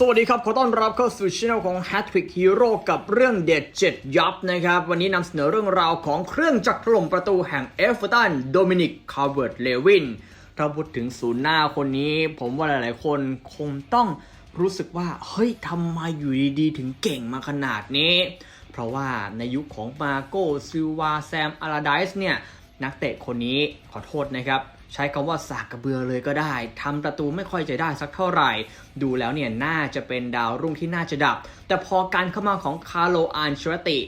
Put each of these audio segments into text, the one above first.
สวัสดีครับ ขอต้อนรับเข้าสู่ช่องของ Hattrick Hero กับเรื่องเด็ด7ยับนะครับ วันนี้นำเสนอเรื่องราวของเครื่องจักรถล่มประตูแห่งเอฟเวอร์ตันโดมินิกคาร์เวิร์ดเลวินถ้าพูดถึงศูนย์หน้าคนนี้ ผมว่าหลายๆ คนคงต้องรู้สึกว่า เฮ้ยทำไมอยู่ดีๆ ถึงเก่งมาขนาดนี้ เพราะว่าในยุคของมาโกซิลวาแซมอาราไดส์เนี่ยนักเตะคนนี้ขอโทษนะครับ ใช้คำว่าสากกระเบือเลยก็ได้ทำประตูไม่ค่อยจะได้สักเท่าไหร่ ดูแล้วเนี่ยน่าจะเป็นดาวรุ่งที่น่าจะดับ แต่พอการเข้ามาของคาร์โลอันเชรติ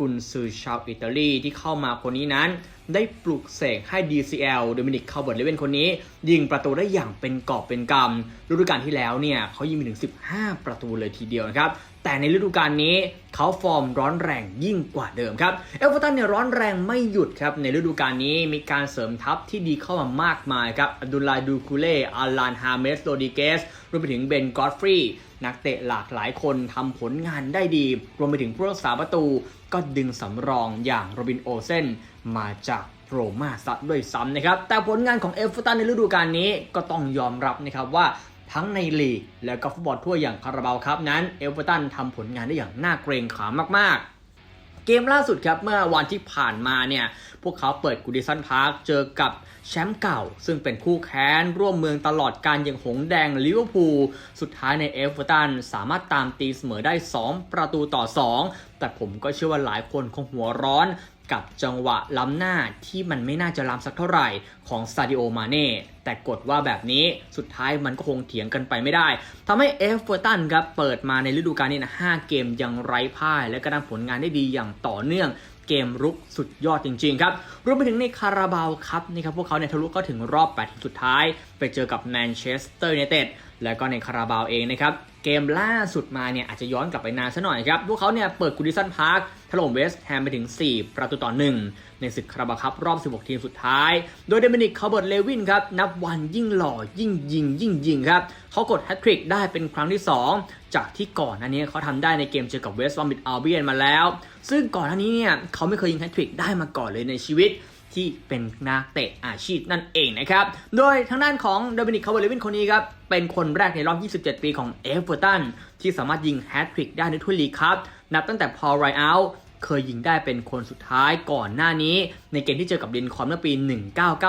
กุนซือชาวอิตาลีที่เข้ามาคนนี้นั้น ได้ปลุกเสกให้ DCL โดมินิกคาร์บิร์ตเลเวนคนนี้ ยิงประตูได้อย่างเป็นกอบเป็นกำฤดูกาลที่แล้วเนี่ยเขายิงไปถึง 15 ประตูเลยทีเดียวนะครับ แต่ในฤดูกาลนี้เขาฟอร์มร้อนแรงยิ่งกว่าเดิมครับ เอลเวอร์ตันเนี่ยร้อนแรงไม่หยุดครับ ในฤดูกาลนี้มีการเสริมทัพที่ดีเข้ามามากมายครับอดุลลาดูคูเล่อาลานฮาเมสโรดิเกสรวมไปถึงเบนกอตฟรีนักเตะหลากหลายคนทำผลงานได้ดี รวมไปถึงผู้รักษาประตู ก็ดึงสำรองอย่างโรบินโอเซน มาจากโรม่าซะด้วยซ้ำนะครับ แต่ผลงานของเอลเวอร์ตันในฤดูกาลนี้ก็ต้องยอมรับนะครับว่าทั้งในลีก และก็ฟุตบอลทั่วอย่างคาราบาวครับนั้นเอลเวอร์ตันทำผลงานได้อย่างน่าเกรงขามมาก ๆเกมล่าสุดครับเมื่อวันที่ผ่านมาเนี่ยพวกเขาเปิดกูดิสันพาร์คเจอกับแชมป์เก่า ซึ่งเป็นคู่แค้นร่วมเมืองตลอดการอย่างหงแดงลิเวอร์พูลสุดท้ายในเอลเวอร์ตันสามารถตามตีเสมอได้ 2 ประตูต่อ 2 แต่ผมก็เชื่อว่าหลายคนคงหัวร้อน กับจังหวะล้ำหน้าที่มันไม่น่าจะล้ำสักเท่าไหร่ของซาดิโอมาเน่แต่กดว่าแบบนี้สุดท้ายมันก็คงเถียงกันไปไม่ได้ทำให้เอฟเวอร์ตันครับเปิดมาในฤดูกาลนี้นะ5เกมยังไร้พ่าย และก็ทำผลงานได้ดีอย่างต่อเนื่องเกมรุกสุดยอดจริง ๆ ครับ รวมไปถึงในคาราบาวครับนี่ครับพวกเขาเนี่ยทะลุก็ถึงรอบ 8 ทีมสุดท้าย ไปเจอกับแมนเชสเตอร์ยูไนเต็ด แล้วก็ในคาราบาวเองนะครับ เกมล่าสุดมาเนี่ยอาจจะย้อนกลับไปนานซะหน่อยครับ พวกเขาเนี่ยเปิดกูดิสันพาร์คถล่มเวสต์แฮมไปถึง 4 ประตูต่อ 1 ในศึกคาราบาครับรอบ 16 ทีมสุดท้าย โดยเดมินิกคาร์เบิร์ตเลวินครับ นับวันยิ่งหล่อยิ่งยิง ยิ่งยิงครับ เขากดแฮตทริกได้เป็นครั้งที่ 2 จากที่ก่อนอันนี้เขาทำได้ในเกมเจอกับเวสต์บอมบิดอัลเบียนมาแล้ว ซึ่งก่อนอันนี้เนี่ยเขาไม่เคยยิงแฮตทริกได้มาก่อนเลยในชีวิต ที่เป็นนักเตะอาชีพนั่นเองนะครับ โดยทางด้านของโดมินิกคาร์เวลวินคนนี้ครับ เป็นคนแรกในรอบ 27 ปีของเอฟเวอร์ตันที่สามารถยิงแฮตทริกได้ในถ้วยลีกครับนับตั้งแต่พอลไรอัลเคยยิงได้เป็นคนสุดท้ายก่อนหน้านี้ ในเกมที่เจอกับลินคอมเมื่อปี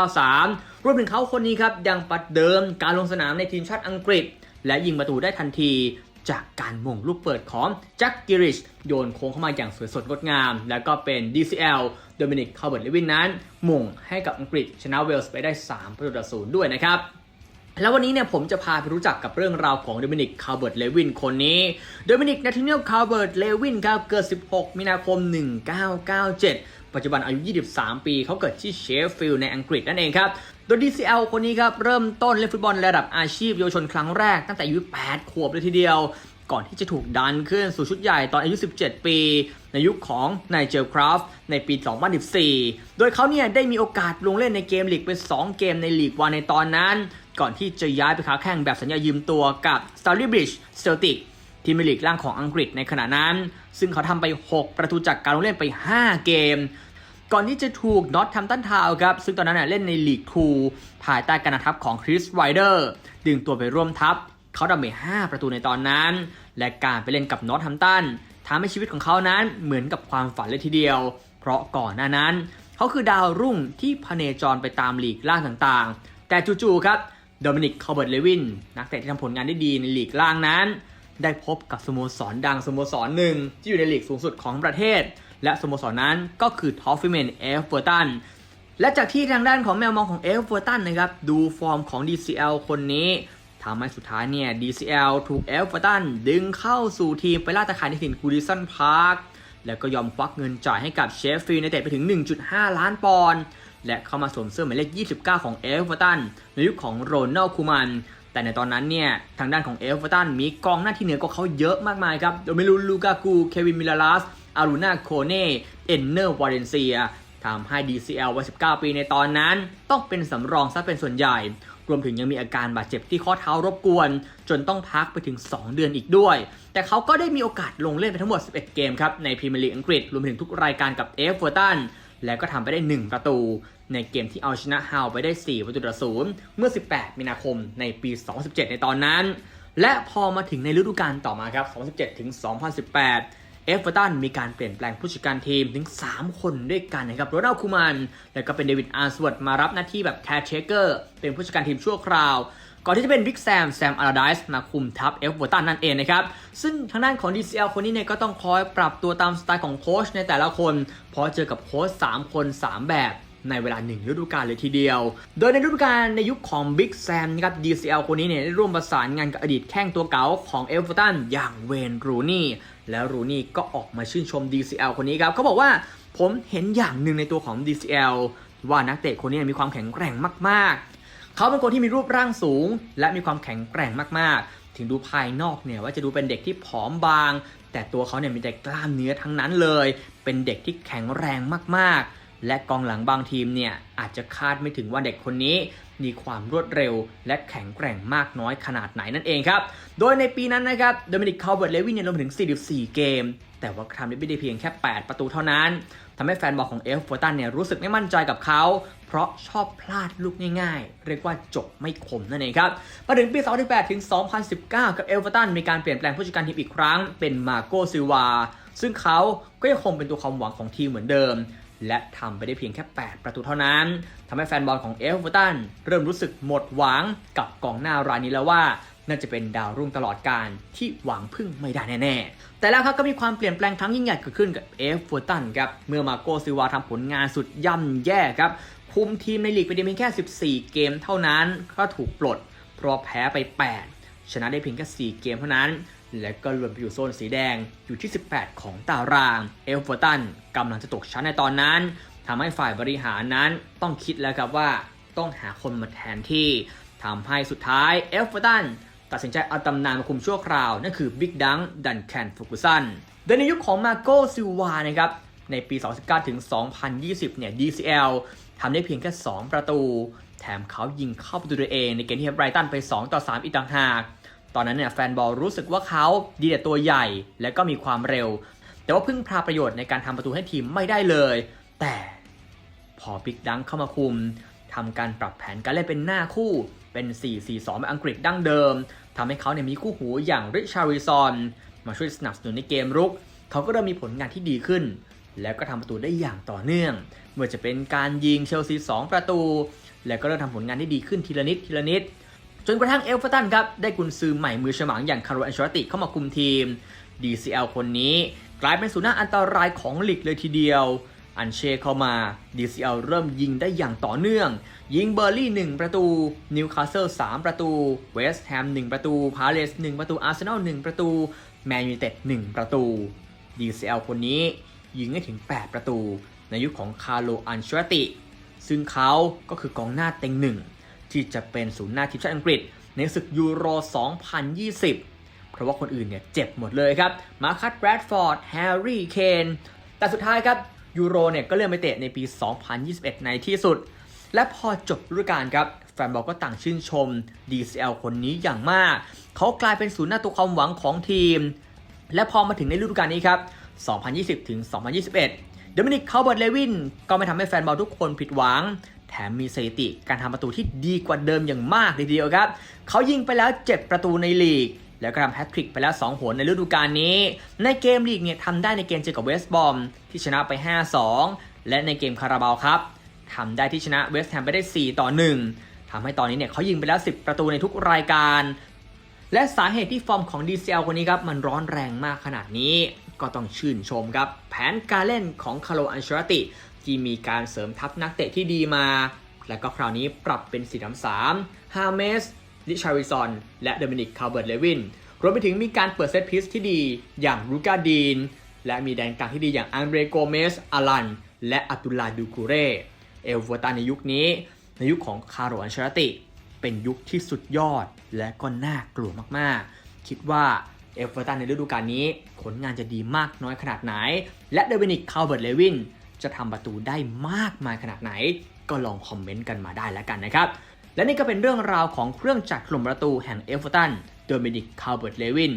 1993 รวมถึงเขาคนนี้ครับยังปัดเดิมการลงสนามในทีมชาติอังกฤษ และยิงประตูได้ทันที จากการมงลูกเปิดของแจ็คกิริชโยนโค้งเข้ามาอย่างสวยสดงดงาม แล้วก็เป็น DCL โดมินิกคาร์เบิร์ตเลวินนั้นมงให้กับอังกฤษชนะเวลส์ไปได้ 3 ประตูต่อศูนย์ด้วยนะครับแล้ววันนี้เนี่ยผมจะพาไปรู้จักกับเรื่องราวของโดมินิก คาร์เบิร์ต เลวินคนนี้ โดมินิก นาทิเนียลคาร์เบิร์ต เลวินครับเกิด 16 มีนาคม 1997 ปัจจุบันอายุ 23 ปี เขาเกิดที่เชฟฟิลด์ในอังกฤษนั่นเองครับ โดย DCL คนนี้ครับ เริ่มต้นเล่นฟุตบอลระดับอาชีพเยาวชนครั้งแรกตั้งแต่อายุ 8 ขวบเลยทีเดียว ก่อนที่จะถูกดันขึ้นสู่ชุดใหญ่ตอนอายุ 17 ปี ในยุคของไนเจลคราฟในปี 2014 โดยเขาเนี่ยได้มีโอกาสลงเล่นในเกมลีกเป็น 2 เกมในลีกวันในตอนนั้น ก่อนที่จะย้ายไปค้าแข่งแบบสัญญายืมตัวกับ s t a r l y Bridge Celtic ทีมลีกล่างของอังกฤษในขณะนั้น ซึ่งเขาทำไป 6 ประตูจากการลงเล่นไป 5 เกม ก่อนที่จะถูกน็อตทำตันทาวครับ ซึ่งตอนนั้นนะเล่นในลีกทูภายใต้การนำทัพของคริสไรเดอร์ ดึงตัวไปร่วมทัพ เขาทำไป5ประตูในตอนนั้น และการไปเล่นกับน็อตทัมตันทำให้ชีวิตของเขานั้นเหมือนกับความฝันเลยทีเดียว เพราะก่อนหน้านั้น เขาคือดาวรุ่งที่พเนจรไปตามลีกล่างต่างๆ แต่จู่ๆครับโดมินิกคาร์เบิร์ตเลวินนักเตะที่ทำผลงานได้ดีในลีกล่างนั้น ได้พบกับสโมสรดังสโมสรหนึ่งที่อยู่ในลีกสูงสุดของประเทศ และสโมสรนั้นก็คือทอฟฟิเมนเอฟเวอร์ตันและจากที่ทางด้านของแมวมองของเอฟเวอร์ตันนะครับดูฟอร์มของ DCL คนนี้ทำให้สุดท้ายเนี่ย DCL ถูกเอฟเวอร์ตันดึงเข้าสู่ทีมไปล่าตะขายในถิ่นกูดิสันพาร์คแล้วก็ยอมควักเงินจ่ายให้กับเชฟฟิลด์ในเตะไปถึง 1.5 ล้านปอนด์และเข้ามาสวมเสื้อหมายเลข 29 ของเอฟเวอร์ตันในยุคของโรนัลคูมัน แต่ในตอนนั้นเนี่ย ทางด้านของเอฟเวอร์ตันมีกองหน้าที่เหนือกว่าเขาเยอะมากมายครับโดยเมลูลูกากู เควินมิลาลัสอารูนาโคเน่ เอนเนอร์วาเลนเซียทำให้ DCL วัย 19 ปีในตอนนั้น ต้องเป็นสำรองซะเป็นส่วนใหญ่ รวมถึงยังมีอาการบาดเจ็บที่ข้อเท้ารบกวน จนต้องพักไปถึง 2 เดือนอีกด้วย แต่เขาก็ได้มีโอกาสลงเล่นไปทั้งหมด 11 เกมครับ ในพรีเมียร์ลีกอังกฤษ รวมถึงทุกรายการกับเอฟเวอร์ตัน แล้วก็ทำไปได้ 1 ประตู ในเกมที่เอาชนะฮาวไปได้ 4 ประตูต่อศูนย์เมื่อ 18 มีนาคมในปี 2017 ในตอนนั้น และพอมาถึงในฤดูกาลต่อมาครับ 2017 ถึง 2018 เอฟเวอร์ตันมีการเปลี่ยนแปลงผู้จัดการทีมถึง 3 คนด้วยกันนะครับโรนัลคูมัน แล้วก็เป็นเดวิดอาร์สว r ดมารับหน้าที่แบบแคชเชเกอร์เป็นผู้จัดการทีมชั่วคราวก่อนที่จะเป็นบิ๊กแซม แซมอาราไดส์มาคุมทัพเอฟเวอร์ตันนั่นเองนะครับ ซึ่งทางด้านของ DCL คนนี้เนี่ยก็ต้องคอยปรับตัวตามสไตล์ของโค้ชในแต่ละคน เพราะเจอกับโค้ช3 คน 3 แบบ ในเวลาหนึ่งฤดูกาลเลยทีเดียว โดยในฤดูกาลในยุคของ Big Sam นะครับ DCL คนนี้เนี่ยได้ร่วมประสานงานกับอดีตแข้งตัวเก๋าของเอ v e r t o n อย่างเวนรูนี่แล้วรูนี่ก็ออกมาชื่นชม DCL คนนี้ครับเขาบอกว่าผมเห็นอย่างหนึ่งในตัวของ DCL ว่านักเตะคนนี้มีความแข็งแกร่งมากๆ เขาเป็นคนที่มีรูปร่างสูง และมีความแข็งแกร่งมากๆ ถึงดูภายนอกเนี่ยว่าจะดูเป็นเด็กที่ผอมบาง แต่ตัวเขาเนี่ยมีแต่กล้ามเนื้อทั้งนั้นเลย เป็นเด็กที่แข็งแรงมากๆ และกองหลังบางทีมเนี่ยอาจจะคาดไม่ถึงว่าเด็กคนนี้มีความรวดเร็ว และแข็งแกร่งมากน้อยขนาดไหนนั่นเองครับ โดยในปีนั้นนะครับโดมินิกคาร์เบิร์ตเลวินเนี่ยลงถึง 44 เกม แต่ว่าทำได้ไม่ได้เพียงแค่ 8 ประตูเท่านั้นทำให้แฟนบอลของเอฟเวอร์ตันเนี่ยรู้สึกไม่มั่นใจกับเขา เพราะชอบพลาดลูกง่ายๆ เรียกว่าจบไม่คมนั่นเองครับมาถึงปี 2018 ถึง 2019 กับเอฟเวอร์ตันมีการเปลี่ยนแปลงผู้จัดการทีมอีกครั้งเป็นมาโกซิวาซึ่งเขาก็ยังคงเป็นตัวความหวังของทีมเหมือนเดิม และทำไปได้เพียงแค่ 8 ประตูเท่านั้นทำให้แฟนบอลของเอฟเวอร์ตันเริ่มรู้สึกหมดหวังกับกองหน้ารายนี้แล้วว่าน่าจะเป็นดาวรุ่งตลอดการที่หวังพึ่งไม่ได้แน่ๆ แต่แล้วครับก็มีความเปลี่ยนแปลงครั้งยิ่งใหญ่เกิดขึ้นกับเอฟเวอร์ตันครับ เมื่อมาโกซิวาทำผลงานสุดย่ำแย่ครับ คุมทีมในลีกไปได้เพียงแค่ 14 เกมเท่านั้น ก็ถูกปลด เพราะแพ้ไป 8 ชนะได้เพียงแค่ 4 เกมเท่านั้น และก็หล่นไปอยู่โซนสีแดงอยู่ที่ 18 ของตาราง เอฟเวอร์ตันกำลังจะตกชั้นในตอนนั้นทำให้ฝ่ายบริหารนั้นต้องคิดแล้วครับว่าต้องหาคนมาแทนที่ทำให้สุดท้ายเอฟเวอร์ตันตัดสินใจเอาตำนานมาคุมชั่วคราว นั่นคือบิ๊กดังดันแคนฟูกุสันโดยในยุคของมาโกซิวานะครับในปี 2019 ถึง 2020 เนี่ย DCL ทำได้เพียงแค่ 2 ประตู แถมเขายิงเข้าประตูตัวเองในเกมที่ไบรตันไป 2 ต่อ 3 อีกต่างหาก ตอนนั้นเนี่ยแฟนบอลรู้สึกว่าเขาดีแต่ตัวใหญ่ และก็มีความเร็ว แต่ว่าพึ่งพาประโยชน์ในการทำประตูให้ทีมไม่ได้เลย แต่พอบิ๊กดังเข้ามาคุมทำการปรับแผนการเล่นเป็นหน้าคู่เป็น 4-4-2แบบอังกฤษดั้งเดิมทำให้เขาเนี่ยมีคู่หูอย่างริชาริซอนมาช่วยสนับสนุนในเกมรุก เขาก็เริ่มมีผลงานที่ดีขึ้น แล้วก็ทำประตูได้อย่างต่อเนื่องไม่ว่าจะเป็นการยิงเชลซี 2 ประตู แล้วก็เริ่มทำผลงานได้ดีขึ้นทีละนิดทีละนิด จนกระทั่งเอลฟ์ตันครับได้กุนซือใหม่มือฉมังอย่างคาร์โรอันชอติเข้ามาคุมทีม DCL คนนี้กลายเป็นศูนย์หน้าอันตรายของลีกเลยทีเดียว อันเช่เข้ามา DCL เริ่มยิงได้อย่างต่อเนื่อง ยิงเบอร์ลี่ 1 ประตูนิวคาสเซิล3ประตูเวสต์แฮม1 ประตูพาเลส1ประตูอาร์เซนอล1ประตูแมนยูเต็ด1ประตู DCL คนนี้ยิงได้ถึง 8 ประตู ในยุคของคาร์โลอันชอติ ซึ่งเขาก็คือกองหน้าเต็งหนึ่ง ที่จะเป็นศูนย์หน้าทีมชาติอังกฤษ ในศึกยูโร 2020 เพราะว่าคนอื่นเนี่ยเจ็บหมดเลยครับ มาคัตแบรดฟอร์ด แฮร์รี่ เคน แต่สุดท้ายครับยูโรเนี่ยก็เลื่อนไปเตะในปี 2021 ในที่สุด และพอจบฤดูกาลครับแฟนบอลก็ต่างชื่นชม DCL คนนี้อย่างมาก เขากลายเป็นศูนย์หน้าตัวความหวังของทีม และพอมาถึงในฤดูกาลนี้ครับ 2020 ถึง 2021 เดมินิกคาร์เบิร์ตเลวิน ก็ไม่ทำให้แฟนบอลทุกคนผิดหวัง แถมมีสถิติการทำประตูที่ดีกว่าเดิมอย่างมากเลยทีเดียวครับ เขายิงไปแล้ว 7 ประตูในลีก แล้วก็ทำแฮตทริกไปแล้ว 2 หนในฤดูกาลนี้ ในเกมลีกเนี่ยทำได้ในเกมเจอกับเวสต์บอมที่ชนะไป 5-2 และในเกมคาราบาวครับทำได้ที่ชนะเวสต์แฮมไปได้ 4 ต่อ 1ทำให้ตอนนี้เนี่ยเขายิงไปแล้ว 10 ประตูในทุกรายการ และสาเหตุที่ฟอร์มของ DCL คนนี้ครับมันร้อนแรงมากขนาดนี้ ก็ต้องชื่นชมครับ แผนการเล่นของคาร์โลอันเชอร์ติ ที่มีการเสริมทัพนักเตะที่ดีมา และก็คราวนี้ปรับเป็น4-3-3ฮาเมสลิชาริซอนและเดมินิกคาร์เบิร์ตเลวินรวมไปถึงมีการเปิดเซตพิสที่ดีอย่างรูกาดีน และมีแดนกลางที่ดีอย่างอังเบรโกเมสอาลัน และอัตุลาดูกูเรเอลเวอร์ตันในยุคนี้ ในยุคของคาร์โรอันเชรติ เป็นยุคที่สุดยอดและก็น่ากลัวมากๆ คิดว่าเอฟเวอร์ตันในฤดูกาลนี้ ผลงานจะดีมากน้อยขนาดไหน และเดวินิกคาร์เบิร์ตเลวิน จะทำประตูได้มากมายขนาดไหน ก็ลองคอมเมนต์กันมาได้แล้วกันนะครับ และนี่ก็เป็นเรื่องราวของเครื่องจักรถล่มประตูแห่งเอฟเวอร์ตันโดมินิกคาร์เบิร์ตเลวิน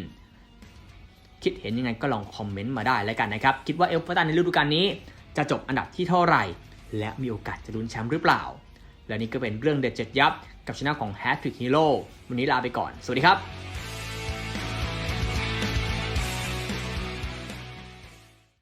คิดเห็นยังไงก็ลองคอมเมนต์มาได้แล้วกันนะครับ คิดว่าเอฟเวอร์ตันในฤดูกาลนี้ จะจบอันดับที่เท่าไหร่ และมีโอกาสจะลุ้นแชมป์หรือเปล่า และนี่ก็เป็นเรื่องเด็ดเจ็ดยับกับชนะของ Hat Trick Hero วันนี้ลาไปก่อน สวัสดีครับ